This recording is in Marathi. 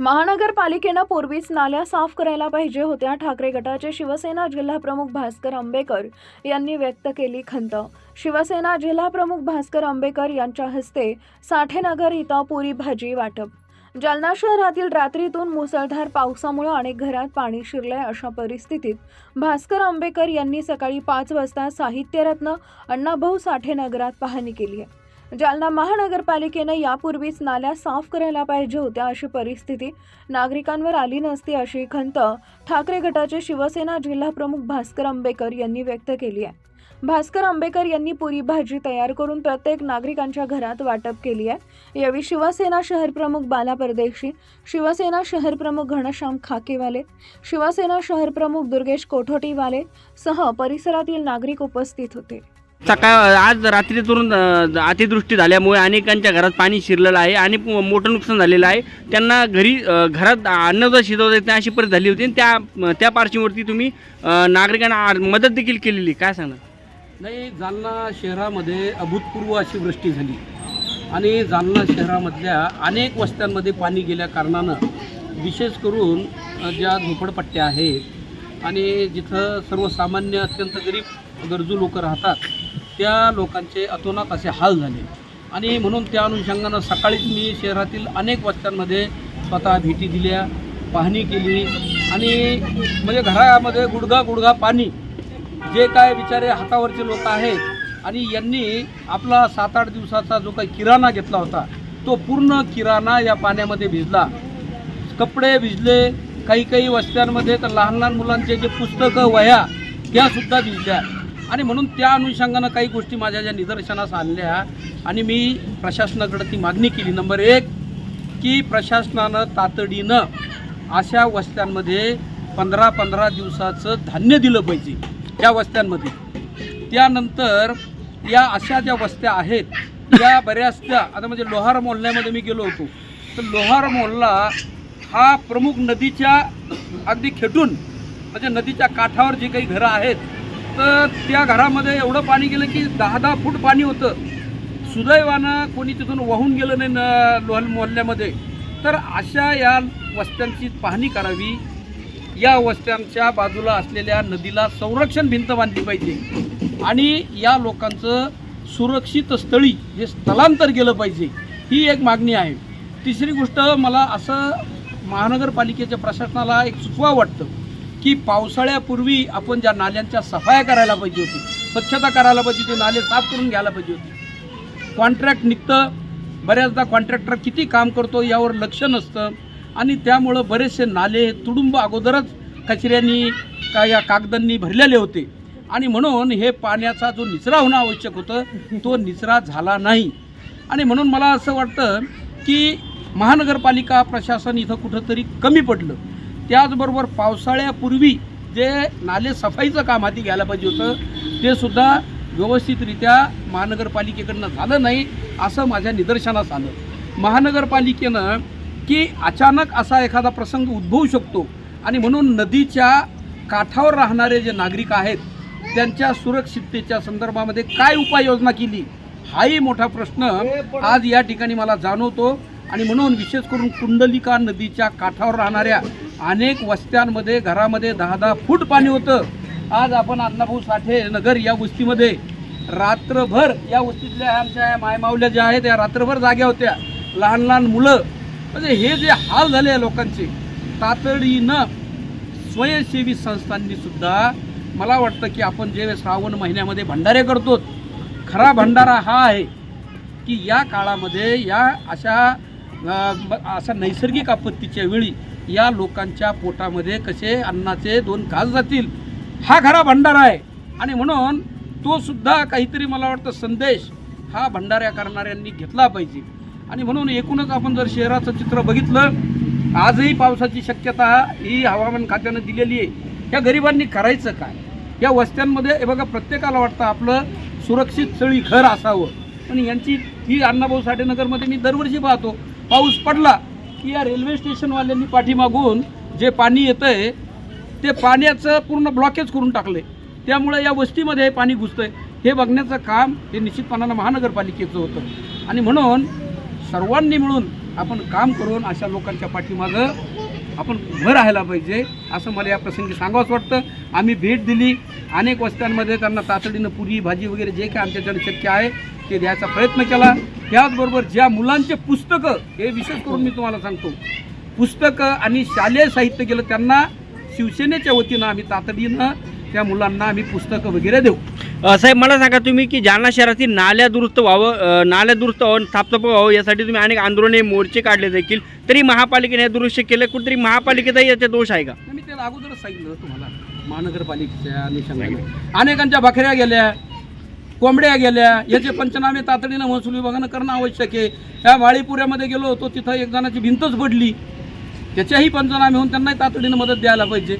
महानगरपालिकेनं पूर्वीच नाल्या साफ करायला पाहिजे होत्या. ठाकरे गटाचे शिवसेना जिल्हाप्रमुख भास्कर आंबेकर यांनी व्यक्त केली खंत. शिवसेना जिल्हाप्रमुख भास्कर आंबेकर यांच्या हस्ते साठेनगर इथं पुरी भाजी वाटप. जालना शहरातील रात्रीतून मुसळधार पावसामुळे अनेक घरात पाणी शिरलंय अशा परिस्थितीत भास्कर आंबेकर यांनी सकाळी पाच वाजता साहित्यरत्न अण्णाभाऊ साठे नगरात पाहणी केली आहे. जालना महानगरपालिकेनं यापूर्वीच नाल्या साफ करायला पाहिजे होत्या अशी परिस्थिती नागरिकांवर आली नसती अशी खंत ठाकरे गटाचे शिवसेना जिल्हाप्रमुख भास्कर आंबेकर यांनी व्यक्त केली आहे. भास्कर आंबेकर यांनी पुरी भाजी तयार करून प्रत्येक नागरिकांच्या घरात वाटप केली आहे. यावेळी शिवसेना शहरप्रमुख बाला परदेशी शिवसेना शहरप्रमुख घनश्याम खाकेवाले शिवसेना शहर प्रमुख दुर्गेश कोठोटीवाले सह परिसरातील नागरिक उपस्थित होते. सकाळ आज रात्रीतून अ, अतिवृष्टी झाल्यामुळे अनेकांच्या घरात पाणी शिरलेलं आहे आणि मोठं नुकसान झालेलं आहे. त्यांना घरी घरात अन्न जर शिजवता येत नाही अशी परिस्थिती झाली होती आणि त्या त्या पार्श्ववरती तुम्ही नागरिकांना मदत देखील केलेली. काय सांगणार नाही जालना शहरामध्ये अभूतपूर्व अशी वृष्टी झाली. आणि जालना शहरामधल्या अनेक वस्त्यांमध्ये पाणी गेल्या कारणानं विशेष करून ज्या झोपडपट्ट्या आहेत आणि जिथं सर्वसामान्य अत्यंत गरीब गरजू लोक राहतात त्या लोकांचे अतोनात असे हाल झाले. आणि म्हणून त्या अनुषंगानं सकाळीच मी शहरातील अनेक वस्त्यांमध्ये स्वतः भेटी दिल्या पाहणी केली. आणि म्हणजे घरामध्ये गुडघा गुडघा पाणी जे काय बिचारे हातावरचे लोक आहेत आणि यांनी आपला सात आठ दिवसाचा जो काही किराणा घेतला होता तो पूर्ण किराणा या पाण्यामध्ये भिजला. कपडे भिजले काही काही वस्त्यांमध्ये तर लहान लहान मुलांचे जे पुस्तकं वह्या त्यासुद्धा भिजल्या. आणि म्हणून त्या अनुषंगानं काही गोष्टी माझ्या ज्या निदर्शनास आणल्या आणि मी प्रशासनाकडे ती मागणी केली. नंबर एक की प्रशासनानं तातडीनं अशा वस्त्यांमध्ये पंधरा पंधरा दिवसाचं धान्य दिलं पाहिजे. या वस्त्यांमध्ये. त्यानंतर या अशा ज्या वस्त्या आहेत त्या बऱ्याचशा आता म्हणजे लोहार मोहल्ल्यामध्ये मी गेलो होतो. तर लोहार मोहल्ला हा प्रमुख नदीच्या अगदी खेटून म्हणजे नदीच्या काठावर जी काही घरं आहेत तर त्या घरामध्ये एवढं पाणी गेलं की दहा दहा फूट पाणी होतं. सुदैवानं कोणी तिथून वाहून गेलं नाही न लोहल मोहल्ल्यामध्ये. तर अशा या वस्त्यांची पाहणी करावी. या वस्त्यांच्या बाजूला असलेल्या नदीला संरक्षण भिंत बांधली पाहिजे. आणि या लोकांचं सुरक्षित स्थळी हे स्थलांतर केलं पाहिजे ही एक मागणी आहे. तिसरी गोष्ट मला असं महानगरपालिकेच्या प्रशासनाला एक सुचवा वाटतं. की पावसाळ्यापूर्वी आपण ज्या नाल्यांच्या सफाया करायला पाहिजे होती स्वच्छता करायला पाहिजे होती नाले साफ करून घ्यायला पाहिजे होती. कॉन्ट्रॅक्ट निघतं बऱ्याचदा कॉन्ट्रॅक्टर किती काम करतो यावर लक्ष नसतं. आणि त्यामुळं बरेचसे नाले तुडुंब अगोदरच कचऱ्यांनी का या कागदांनी भरलेले होते. आणि म्हणून हे पाण्याचा जो निचरा होणं आवश्यक होतं तो निचरा झाला नाही. आणि म्हणून मला असं वाटतं की महानगरपालिका प्रशासन इथं कुठंतरी कमी पडलं. त्याचबरोबर पावसाळ्यापूर्वी जे नाले सफाईचं काम हाती घ्यायला पाहिजे होतं ते सुद्धा व्यवस्थितरित्या महानगरपालिकेकडनं झालं नाही असं माझ्या निदर्शनास आलं. महानगरपालिकेनं की अचानक असा एखादा प्रसंग उद्भवू शकतो आणि म्हणून नदीच्या काठावर राहणारे जे नागरिक आहेत त्यांच्या सुरक्षिततेच्या संदर्भामध्ये काय उपाययोजना केली हाही मोठा प्रश्न आज या ठिकाणी मला जाणवतो. आणि म्हणून विशेष करून कुंडलिका नदीच्या काठावर राहणाऱ्या अनेक वस्त्यांमध्ये घरामध्ये दहा दहा फूट पाणी होतं. आज आपण अण्णाभाऊ साठे नगर या वस्तीमध्ये रात्रभर या वस्तीतल्या आमच्या मायमावल्या ज्या आहेत त्या रात्रभर जाग्या होत्या. लहान लहान मुलं. म्हणजे हे जे हाल झाले आहे लोकांचे तातडीनं स्वयंसेवी संस्थांनी सुद्धा मला वाटतं की आपण जे श्रावण महिन्यामध्ये भंडारे करतो खरा भंडारा हा आहे की या काळामध्ये या अशा अशा नैसर्गिक आपत्तीच्या वेळी या लोकांच्या पोटामध्ये कसे अन्नाचे दोन घास जातील? हा खरा भंडारा आहे. आणि म्हणून तो सुद्धा काहीतरी मला वाटतं संदेश हा भंडाऱ्या करणाऱ्यांनी घेतला पाहिजे. आणि म्हणून एकूणच आपण जर शहराचं चित्र बघितलं आजही पावसाची शक्यता ही हवामान खात्यानं दिलेली आहे. या गरिबांनी करायचं काय? या वस्त्यांमध्ये हे बघा प्रत्येकाला वाटतं आपलं सुरक्षित स्थळी घर असावं. पण यांची ही अण्णाभाऊ साठेनगरमध्ये मी दरवर्षी पाहतो पाऊस पडला की या रेल्वे स्टेशनवाल्यांनी पाठीमागून जे पाणी येतं आहे ते पाण्याचं पूर्ण ब्लॉकेज करून टाकले त्यामुळे या वस्तीमध्ये पाणी घुसतं आहे हे बघण्याचं काम हे निश्चितपणानं महानगरपालिकेचं होतं. आणि म्हणून सर्वांनी मिळून आपण काम करून अशा लोकांच्या पाठीमागं आपण उभं राहायला पाहिजे असं मला या प्रसंगी सांगावंच वाटतं. आम्ही भेट दिली. अनेक वस्त्यांमध्ये त्यांना तातडीनं पुरी भाजी वगैरे जे काय आमच्याकडे शक्य आहे ते द्यायचा प्रयत्न केला. त्याचबरोबर ज्या मुलांचे पुस्तकं हे विशेष करून मी तुम्हाला सांगतो. पुस्तकं आणि शालेय साहित्य गेलं त्यांना शिवसेनेच्या वतीनं आम्ही तातडीनं त्या मुलांना आम्ही पुस्तकं वगैरे देऊ. साहेब मला सांगा तुम्ही की जालना शहरातील नाल्या दुरुस्त व्हावं नाल्या दुरुस्त व्हावं साफसफाई व्हावं यासाठी तुम्ही अनेक आंदोलने मोर्चे काढले देखील. तरी महापालिकेने हे दुरुस्त केलं कुठेतरी महापालिकेचाही याचा दोष आहे का? मी त्याला अगोदरच सांगितलं तुम्हाला. महानगरपालिकेच्या अनेकांच्या बकऱ्या गेल्या कोंबड्या गेल्या याचे पंचनामे तातडीनं महसूल विभागानं करणं आवश्यक आहे. या वाळीपुऱ्यामध्ये गेलो होतो तिथं एक जणाची भिंतच पडली त्याच्याही पंचनामे होऊन त्यांनाही तातडीनं मदत द्यायला पाहिजे.